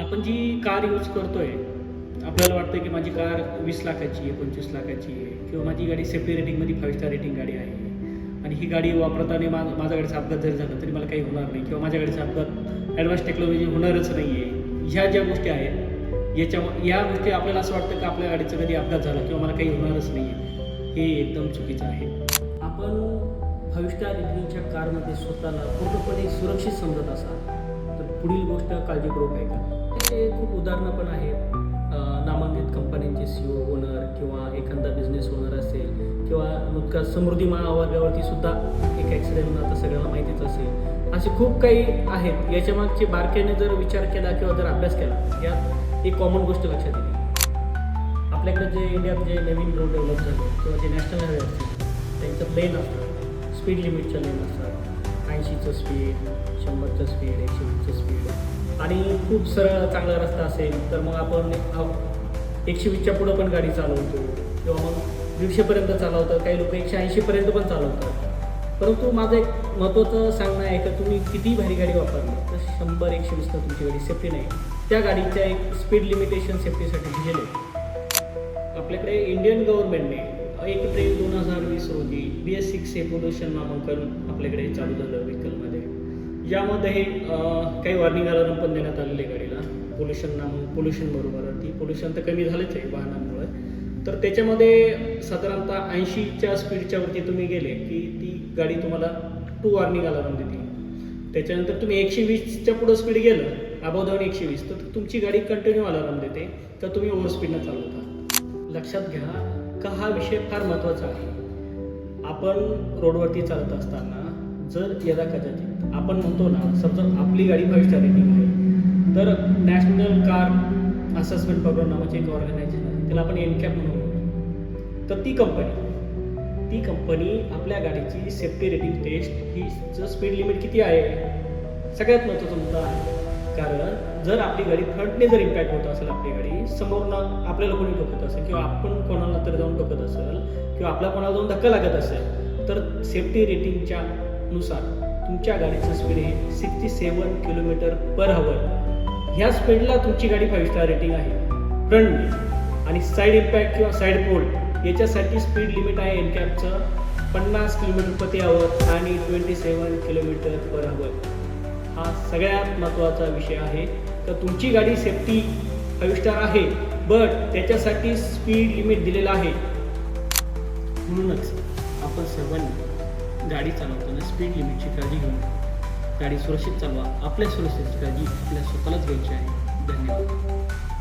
आपण जी car use करतोय आपल्याला वाटतं की माझी कार वीस लाखाची आहे पंचवीस लाखाची आहे किंवा माझी गाडी सेफ्टी रेटिंगमध्ये फाईव्ह स्टार रेटिंग गाडी आहे आणि ही गाडी वापरताना मा माझ्या गाडीचा अपघात जरी झाला तरी मला काही होणार नाही किंवा माझ्या गाडीचा अपघात ॲडव्हान्स टेक्नॉलॉजी होणारच नाही आहे ह्या ज्या गोष्टी आहेत याच्या या गोष्टी आपल्याला असं वाटतं की आपल्या गाडीचा कधी अपघात झाला किंवा मला काही होणारच नाही आहे हे एकदम चुकीचं आहे. आपण फाईव्ह स्टार रेटिंगच्या कारमध्ये स्वतःला पूर्णपणे सुरक्षित समजत असाल तर पुढील गोष्ट काळजीपूर्वक ऐका. का खूप उदाहरणं पण आहेत. नामांकित कंपन्यांचे सी ओ ओनर किंवा एखादा बिझनेस ओनर असेल किंवा नुकताच समृद्धी महामार्गावरती सुद्धा एक ॲक्सिडेंट होणार तर सगळ्यांना माहितीच असेल. असे खूप काही आहेत. याच्या मागचे बारकाईने जर विचार केला किंवा जर अभ्यास केला यात एक कॉमन गोष्ट लक्षात येते आपल्याकडे जे इंडियात जे नवीन रोड डेव्हलप झाले किंवा जे नॅशनल हायवे असतील त्यांचं लेन असतं स्पीड लिमिटच्या लेन असतात. ऐंशीचं स्पीड शंभरचं स्पीड एकशे वीसचं स्पीड आणि खूप सरळ चांगला रस्ता असेल तर मग आपण एकशे वीसच्या पुढं पण गाडी चालवतो. किंवा मग दीडशेपर्यंत चालवतात काही लोक एकशे ऐंशीपर्यंत पण चालवतात. परंतु माझं एक महत्त्वाचं सांगणं आहे का तुम्ही किती भारी गाडी वापरली तर शंभर एकशे वीसनं तुमची गाडी सेफ्टी नाही. त्या गाडीच्या एक स्पीड लिमिटेशन सेफ्टीसाठी दिलेलं आहे. आपल्याकडे इंडियन गव्हर्नमेंटने एक ट्रेन दोन हजार वीस रोजी बी एस सिक्स हे पोल्युशन नामांकन आपल्याकडे चालू झालं व्हेकलमध्ये. यामध्ये काही वॉर्निंग अलार्म पण देण्यात आलेले गाडीला. पोल्युशन नाम पोल्युशन बरोबर. ती पोल्युशन तर कमी झालंच आहे वाहनांमुळे. तर त्याच्यामध्ये साधारणतः ऐंशीच्या स्पीडच्या वरती तुम्ही गेले की ती गाडी तुम्हाला टू वॉर्निंग अलार्म देते. त्याच्यानंतर तुम्ही एकशे वीसच्या पुढं स्पीड गेलं अबाव एकशे वीस तर तुमची गाडी कंटिन्यू अलार्म देते. तर तुम्ही ओव्हर स्पीडनं चालवता. लक्षात घ्या का हा विषय फार महत्त्वाचा आहे? आपण रोडवरती चालत असताना जर यदा कदाचित आपण म्हणतो ना समजा आपली गाडी फाईव्ह स्टार रेटिंग आहे तर नॅशनल कार असेसमेंट प्रोग्राम नावाची एक ऑर्गनायझेशन आहे त्याला आपण एनकॅप म्हणून तर ती कंपनी ती कंपनी आपल्या गाडीची सेफ्टी रेटिंग टेस्ट ही जर स्पीड लिमिट किती आहे? सगळ्यात महत्त्वाचा मुद्दा आहे. कारण जर आपली गाडी फ्रंटने जर इम्पॅक्ट होत असेल आपली गाडी समोरनं आपल्याला कोणी टोकत असेल किंवा आपण कोणाला तर जाऊन टोकत असेल किंवा आपल्या कोणाला जाऊन धक्का लागत असेल तर सेफ्टी रेटिंगच्या नुसार तुमच्या गाडीचं स्पीड हे सिक्स्टी सेवन किलोमीटर पर हवर ह्या स्पीडला तुमची गाडी फाईव्ह स्टार रेटिंग आहे. फ्रंट आणि साईड इम्पॅक्ट किंवा साईड पोल याच्यासाठी स्पीड लिमिट आहे एनकॅपचं पन्नास किलोमीटर प्रति आवर आणि ट्वेंटी सेवन किलोमीटर पर आवर हा सगळ्यात महत्त्वाचा विषय आहे. तर तुमची गाडी सेफ्टी फाईव्ह स्टार आहे बट त्याच्यासाठी स्पीड लिमिट दिलेलं आहे. म्हणूनच आपण सर्वांनी गाडी चालवताना स्पीड लिमिटची काळजी घेऊन गाडी सुरक्षित चालवा. आपल्या सुरक्षेची काळजी आपल्या स्वतःलाच घ्यायची आहे. धन्यवाद.